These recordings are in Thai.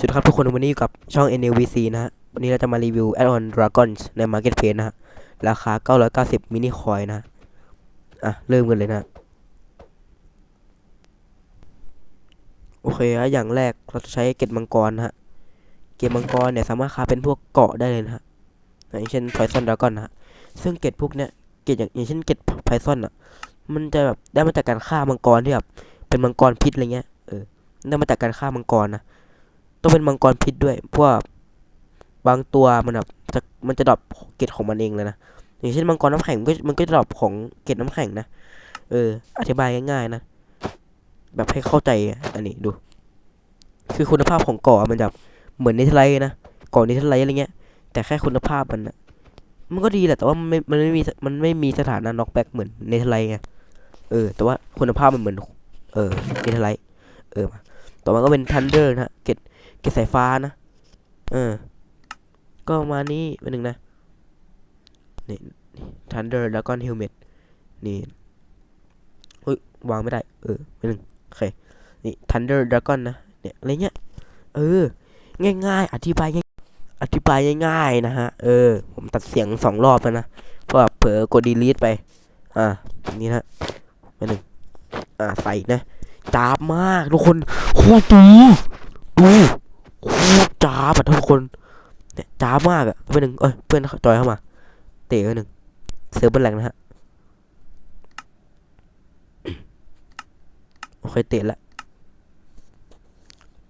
สวัสดีครับทุกคนวันนี้อยู่กับช่อง NLVC นะฮะ วันนี้เราจะมารีวิว Add-on Dragons ใน Marketplace นะฮะ ราคา 990 มินิคอยนะ อะ เริ่มกันเลยนะ โอเคฮะอย่างแรกเราจะใช้เกตมังกรนะฮะ เกตมังกรเนี่ยสามารถค้าเป็นพวกเกาะได้เลยนะฮะ อย่างเช่น Poison Dragon นะฮะ ซึ่งเกตพวกเนี้ย เกตอย่างเช่นเกต Poison อะ มันจะแบบได้มาจากการฆ่ามังกรที่แบบเป็นมังกรพิษอะไรเงี้ย เออ ได้มาจากการฆ่ามังกรนะ ต้องเป็นมังกรพิษด้วย เพราะวกบางตัวมันแบบจะมันจะดรอปเกตของมันเองเลยนะอย่างเช่นมังกรน้ำแข็งมันก็มันก็จะดรอปของเกตน้ำแข็งนะเออ อธิบายง่ายๆนะแบบให้เข้าใจอันนี้ดู คือคุณภาพของเกาะมันแบบเหมือนเนเธอร์ไลท์นะเกาะเนเธอร์ไลท์อะไรเงี้ย แต่แค่คุณภาพมันนะมันก็ดีแหละแต่ว่ามันไม่มันไม่มีมันไม่มีสถานะน็อกแบ็กเหมือนเนเธอร์ไลท์ไงเออ แต่ว่าคุณภาพมันเหมือน เออเนเธอร์ไลท์เออต่อมาก็เป็นทันเดอร์นะเกต กตสายฟ้านะ เออ ก็มานี้เป็นหนึ่งนะ นี่ Thunder Dragon Helmet นี่เฮ้ยวางไม่ได้ เออเป็นหนึ่งโอเค นี่ Thunder Dragon นะ เนี่ยอะไรเงี้ย เออ ง่าย ๆ อธิบายง่ายอธิบายง่ายๆนะฮะ เออ ผมตัดเสียงสองรอบแล้วนะ เพราะเผลอกด delete ไป อ่านี้นะเป็นหนึ่งอ่า ใส่นะจ้าบมากทุกคนโคตรดูดูโคตรจ้า บอะทุกคนเนี่ยจ้าบมากอะไปหนึ่งเอ้ยเพื่อนจอยเข้ามา เตะไปหนึ่งเสือเป็นแหลงนะฮะโอเคเตะละ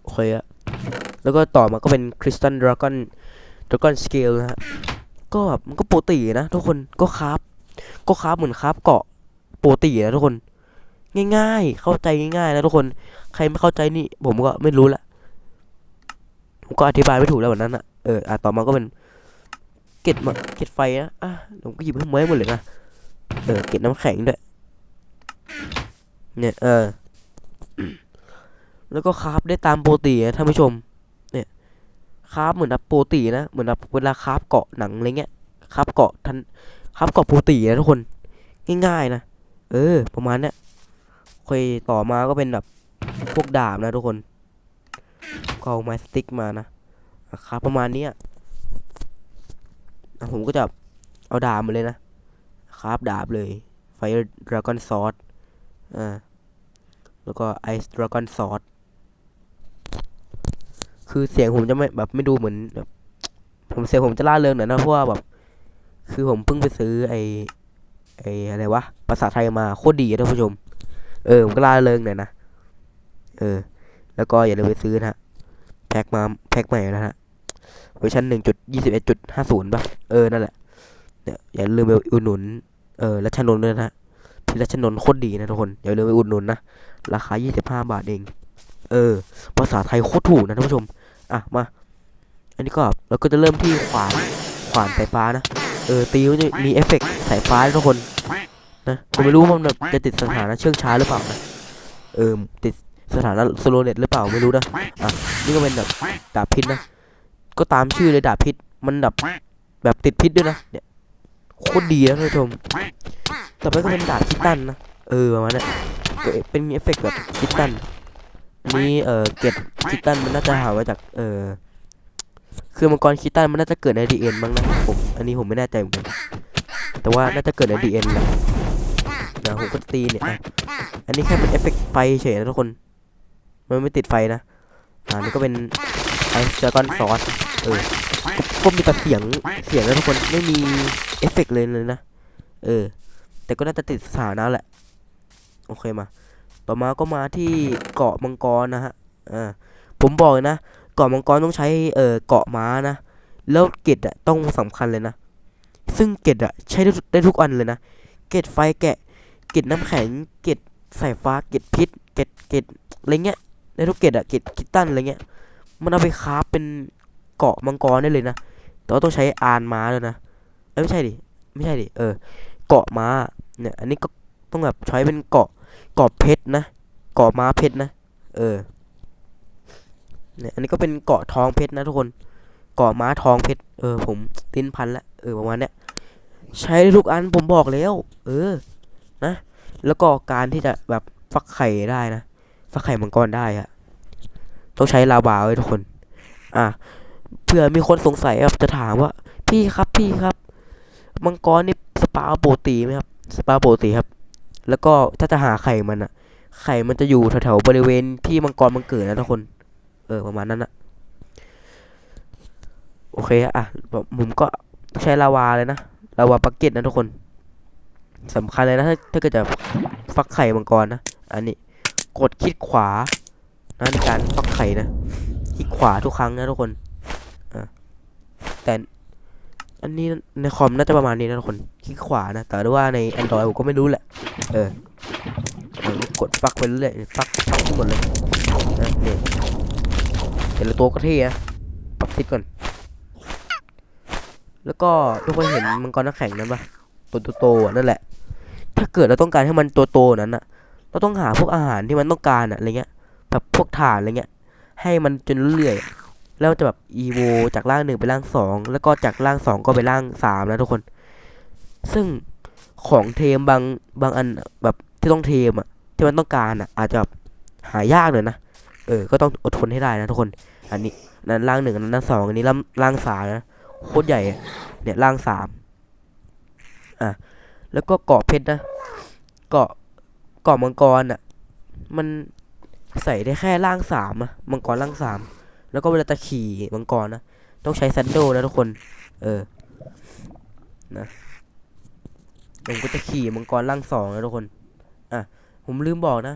โอเคอะแล้วก็ต่อมาก็เป็นคริสตันดราก้อนดราก้อนสเกลนะฮะก็แบบมันก็โปกตินะทุกคนก็คราฟก็คราฟเหมือนคราฟเกาะโปกตินะทุกคน ง่ายๆ เข้าใจง่ายๆนะทุกคน ใครไม่เข้าใจนี่ผมก็ไม่รู้ละ ผมก็อธิบายไม่ถูกแล้ววันนั้นอะเอออะต่อมาก็เป็นเก็ดมาเก็ดไฟนะอะผมก็หยิบให้ไม้หมดเลยนะเออเก็ดน้ำแข็งด้วยเนี่ยเออแล้วก็คราฟได้ตามโปกตินะท่านผู้ชม เนี่ยคราฟเหมือนแบบปกตินะเหมือนแบบเวลาคราฟเกาะหนังอะไรเงี้ยคราฟเกาะทันคราฟเกาะโปกตินะทุกคนง่ายๆนะเออ ประมาณเนี้ยเคยต่อมาก็เป็นแบบพวกดาบนะทุกคน เอาไม้สติ๊กมานะอะครับประมาณนี้อะผมก็จะเอาดาบมาเลยนะครับดาบเลยไฟดราก้อนซอสอ่าแล้วก็ไอซ์ดราก้อนซอสคือเสียงผมจะไม่แบบไม่ดูเหมือนแบบผมเสียงผมจะล่าเริงหน่อยนะเพราะว่าแบบ คือผมเพิ่งไปซื้อไอไออะไรวะภาษาไทยมาโคตรดีท่านผู้ชม เออผมก็ล่าเริงหน่อยนะเออ แล้วก็อย่าลืมไปซื้อนะฮะ แพ็คมาแพ็คใหม่นะฮะเวอร์ชันหนึ่งจุดยี่สิบเอ็ดจุดห้าศูนย์ป่ะ เออ นั่นแหละเนี่ยอย่าลืมไปอุดหนุน เออรัชนนท์ด้วยนะฮะพี่รัชนนท์โคตรดีนะทุกคน อย่าลืมไปอุดหนุนนะ ราคายี่สิบห้าบาทเอง เออ ภาษาไทยโคตรถูกนะท่านผู้ชม อะ มา อันนี้ก็เราก็จะเริ่มที่ขวาน ขวานสายฟ้านะ เออ ตีมันจะมีเอฟเฟกต์สายฟ้าทุกคน นะผมไม่รู้ว่ามันจะติดสถานะเชื่องช้าหรือเปล่านะ เออ ติด สถานะสโลเน็ตหรือเปล่าไม่รู้นะอะนี่ก็เป็นแบบดาบพิษนะก็ตามชื่อเลยดาบพิษมันแบบแบบติดพิษด้วยนะเนี่ยโคตรดีนะท่านผู้ชมต่อไปก็เป็นดาบคิตตันนะเออประมาณนั้นเป็นมีเอฟเฟกต์แบบคิตตันนี้เออเกตคิตตันมันน่าจะหามาจากเออคือมังกรคิตตันมันน่าจะเกิดในดีเอ็นบ้างนะผมอันนี้ผมไม่แน่ใจเหมือนกันแต่ว่าน่าจะเกิดในดีเอ็นแหละเดี๋ยวผมก็ตีเนี่ยอันนี้แค่เป็นเอฟเฟกต์ไฟเฉยนะทุกคน มันไม่ติดไฟนะอ่านี่ก็เป็นไอซ์ดราก้อนซอสเออก็ก็มีแต่เสียงเสียงนะทุกคนไม่มีเอฟเฟกต์เลยเลยนะเออ แต่ก็น่าจะติดสถานะแหละ โอเคมา ต่อมาก็มาที่เกาะมังกรนะฮะอ่าผมบอกเลยนะเกาะมังกรต้องใช้เอ่อเกาะม้านะแล้วเกตอะต้องสำคัญเลยนะ ซึ่งเกตอะใช้ได้ทุกได้ทุกอันเลยนะ เกตไฟแกะ เกตน้ำแข็ง เกตสายฟ้า เกตพิษ เกตเกตอะไรเงี้ย ได้ทุกเกตอะเกตคิตตันอะไรเงี้ย มันเอาไปคราฟเป็นเกาะมังกรได้เลยนะ แต่ว่าต้องใช้อานม้าด้วยนะ เอ้ยไม่ใช่ดิ ไม่ใช่ดิ เออ เกาะม้า เนี่ย อันนี้ก็ต้องแบบใช้เป็นเกาะ เกาะเพชรนะ เกาะม้าเพชรนะ เออ เนี่ย อันนี้ก็เป็นเกาะทองเพชรนะทุกคน เกาะม้าทองเพชร เออ ผมติ้นพันละ เออประมาณเนี้ย ใช้ทุกอันผมบอกแล้ว เออ นะ แล้วก็การที่จะแบบฟักไข่ได้นะ ฟักไข่มังกรได้อะต้องใช้ลาวาไว้ทุกคน อะเผื่อมีคนสงสัยแบบจะถามว่า พี่ครับพี่ครับ มังกรนี่สปาโปรตีไหมครับ สปาโปรตีครับ แล้วก็ถ้าจะหาไข่มันอะไข่มันจะอยู่แถวๆบริเวณที่มังกรมันเกิดนะทุกคน เออประมาณนั้นอะโอเคอะผมก็ใช้ลาวาเลยนะลาวาปักเก็ตนะทุกคนสำคัญเลยนะถ้าถ้าเกิดจะฟักไข่มังกรนะ อันนี้ กดคลิกขวานะในการฟักไข่นะคลิกขวาทุกครั้งนะทุกคนอะแต่อันนี้ในคอมน่าจะประมาณนี้นะทุกคนคลิกขวานะแต่ว่าใน Android ผมก็ไม่รู้แหละ เออเออกดฟักไปเรื่อยๆฟักฟักทั้งหมดเลยนะเนี่ยแต่ละตัวก็เท่นะปรับซิดก่อน แล้วก็ทุกคนเห็นมังกรน้ำแข็งนั้นปะตัวโตๆนั่นแหละ ถ้าเกิดเราต้องการให้มันตัวโตๆนั้นอะ เราต้องหาพวกอาหารที่มันต้องการอะอะไรเงี้ย แบบพวกถ่านอะไรเงี้ย ให้มันจนเรื่อยแล้วจะแบบอีโวจากร่างหนึ่งไปร่างสองแล้วก็จากร่างสองก็ไปร่างสามนะทุกคน ซึ่งของเทมบางบางอันแบบที่ต้องเทมอะที่มันต้องการอะอาจจะแบบหายากเลยนะเออ ก็ต้องอดทนให้ได้นะทุกคน อันนี้นั้นร่างหนึ่งนั้นร่างสองอันนี้ร่างร่างสามนะโคตรใหญ่เนี่ยร่างสามอะแล้วก็เกาะเพชรนะเกาะ กาะมังกรอะ มันใส่ได้แค่ร่างสามอะมังกรร่างสามแล้วก็เวลาจะขี่มังกรนะต้องใช้ซันโดนะทุกคน เออนะผมก็จะขี่มังกรร่างสองนะทุกคนอะผมลืมบอกนะ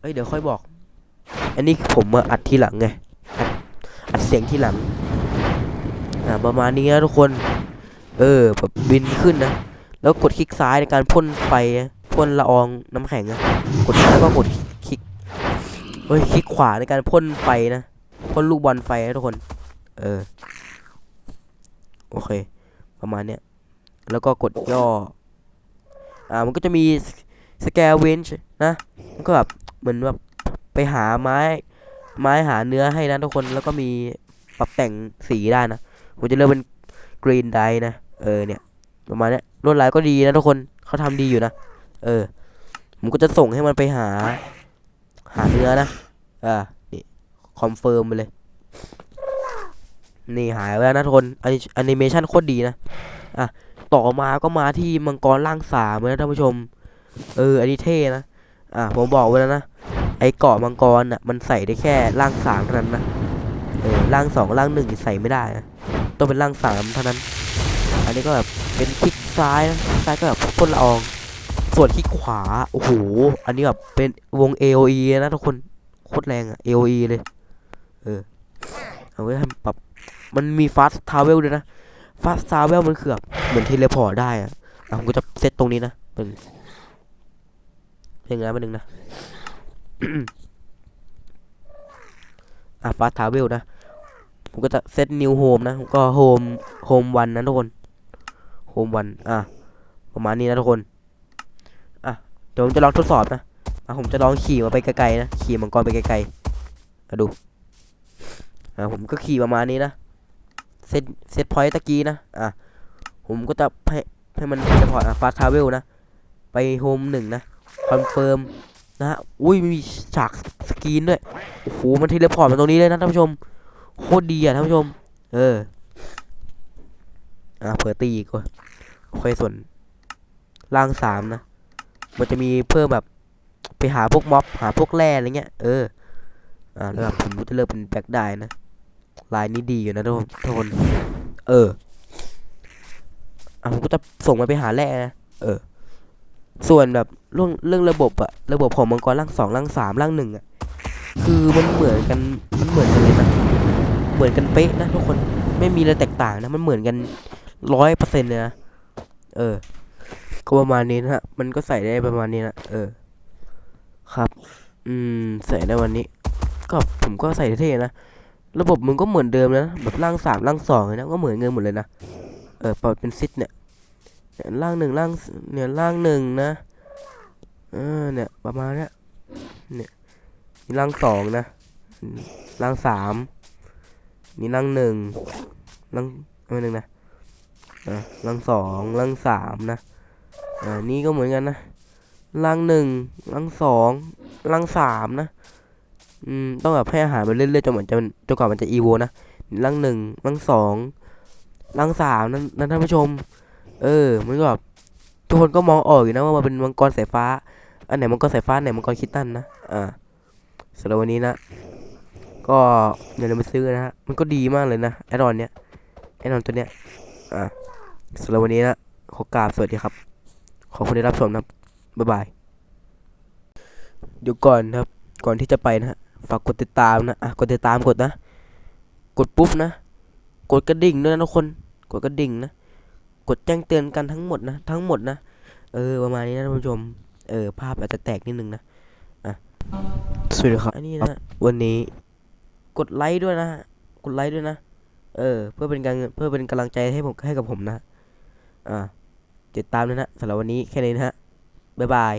เอ้ยเดี๋ยวค่อยบอก อันนี้ผมมาอัดทีหลังไงอัดอัดเสียงทีหลังอ่าประมาณนี้นะทุกคน เออแบบบินขึ้นนะแล้วกดคลิกซ้ายในการพ่นไฟนะ พ่นละอองน้ำแข็งนะกดแล้วก็กดคลิกเฮ้ยคลิกขวาในการพ่นไฟนะพ่นลูกบอลไฟนะทุกคน เออโอเค ประมาณเนี้ยแล้วก็กดย่อ อ่ามันก็จะมีสแกเวนช์นะมันก็แบบเหมือนแบบไปหาไม้ ไม้หาเนื้อให้นะทุกคนแล้วก็มีปรับแต่งสีได้นะผมจะเลือกเป็นกรีนไดนะ เออเนี่ย ประมาณเนี้ยลวดลายก็ดีนะทุกคนเขาทำดีอยู่นะ เออ ผมก็จะส่งให้มันไปหา หาเนื้อนะอ่านี่คอนเฟิร์มไปเลย นี่หายไปแล้วนะทุกคนแอนิเมชันโคตรดีนะ อะ ต่อมาก็มาที่มังกรล่างสามนะท่านผู้ชม เออ อันนี้เท่นะ อะ ผมบอกไว้แล้วนะ ไอ้เกาะมังกรอะ มันใส่ได้แค่ร่างสามเท่านั้นนะ เออร่างสองร่างหนึ่งใส่ไม่ได้นะ ต้องเป็นร่างสามเท่านั้น อันนี้ก็แบบเป็นคลิกซ้ายนะ ซ้ายก็แบบพ่นละออง ส่วนคลิกขวา โอ้โห อันนี้แบบเป็นวง AOE นะทุกคน โคตรแรงอะ AOE เลย เออ เอาไว้ให้ปรับ มันมี fast travel ด้วยนะ fast travel มันคือแบบเหมือนเทเลพอร์ตได้อะผมก็จะเซตตรงนี้นะเป็นยังไงมาหนึ่งนะ อะ fast travel นะ ผมก็จะเซต new home นะ ก็ home home วันนะทุกคน home วัน อะ ประมาณนี้นะทุกคน ดี๋ยวผมจะลองทดสอบนะอะผมจะลองขี่มาไปไกลๆนะขี่มังกรไปไกลๆมาดูอะผมก็ขี่ประมาณนี้นะเซตเซตพอยต์ตะกี้นะอะผมก็จะให้ให้มันจะพอร์ตอะฟาสทราเวลนะ ไปโฮมหนึ่งนะคอนเฟิร์มนะฮะอุ้ยมีฉากสกรีนด้วยโอ้โหมันเทเลพอร์ตมาตรงนี้เลยนะท่านผู้ชมโคตรดีอะท่านผู้ชม เอออะเผื่อตีอีกว่าโอเคส่วนล่างสามนะ มันจะมีเพิ่มแบบไปหาพวกม็อบหาพวกแร่อะไรเงี้ย เออ อ่าแล้วแบบผมก็จะเลือกเป็นแบ็คได้นะ ลายนี้ดีอยู่นะทุกคนทุกคน เออ อะผมก็จะส่งมันไปหาแร่นะ เออ ส่วนแบบเรื่องเรื่องระบบอะระบบของมังกรร่างสองร่างสามร่างหนึ่งอะคือมันเหมือนกันมันเหมือนกันเลยนะ เหมือนกันเป๊ะนะทุกคน ไม่มีอะไรแตกต่างนะ มันเหมือนกันร้อยเปอร์เซ็นต์เลยนะ เออ ก็ประมาณนี้นะฮะ มันก็ใส่ได้ประมาณนี้นะ เออ ครับ อืม ใส่ได้วันนี้ ก็ผมก็ใส่เท่ๆนะ ระบบมึงก็เหมือนเดิมนะ แบบร่างสามร่างสองเลยนะ ก็เหมือนเงินหมดเลยนะ เออปรับเป็นซิดเนี่ยเนี่ยร่างหนึ่งร่าง เนี่ยร่างหนึ่งนะ เออ เนี่ย ประมาณเนี้ยเนี่ยนี่ร่างสองนะร่างสามนี่ร่างหนึ่งร่างไม่หนึ่งนะอ่าร่างสองร่างสามนะ อ่านี่ก็เหมือนกันนะร่างหนึ่งร่างสองร่างสามนะ อืม ต้องแบบให้อาหารมันเรื่อยๆจนเหมือนจะจนกว่ามันจะอีโวนะรังหนึ่งรังสองรังสามนั่นนั่นท่านผู้ชม เออ มันก็แบบทุกคนก็มองออกอยู่นะว่ามันเป็นมังกรสายฟ้า อันไหนมังกรสายฟ้าไหนมังกรคิตตันนะ อ่าสำหรับวันนี้นะ ก็อย่าลืมไปซื้อนะฮะ มันก็ดีมากเลยนะแอดอนเนี้ยแอดออนตัวเนี้ย อ่าสำหรับวันนี้นะ ขอกราบสวัสดีครับ ขอบคุณที่รับชมนะครบ๊ายบาย เดี๋ยวก่อนนะครับ ก่อนที่จะไปนะฮะ ฝากกดติดตามนะอะกดติดตามกดนะ กดปุ๊บนะ กดกระดิ่งด้วยนะทุกคน กดกระดิ่งนะ กดแจ้งเตือนกันทั้งหมดนะ ทั้งหมดนะ เออ ประมาณนี้นะท่านผู้ชม เออ ภาพอาจจะแตกนิดนึงนะ อะ สวัสดีครับ อันนี้นะ วันนี้ กดไลค์ด้วยนะฮะกดไลค์ด้วยนะ เออ เพื่อเป็นการ เพื่อเป็นกำลังใจให้ผมให้กับผมนะ อ่า ติดตามด้วยนะสำหรับวันนี้แค่นี้นะฮะบ๊ายบาย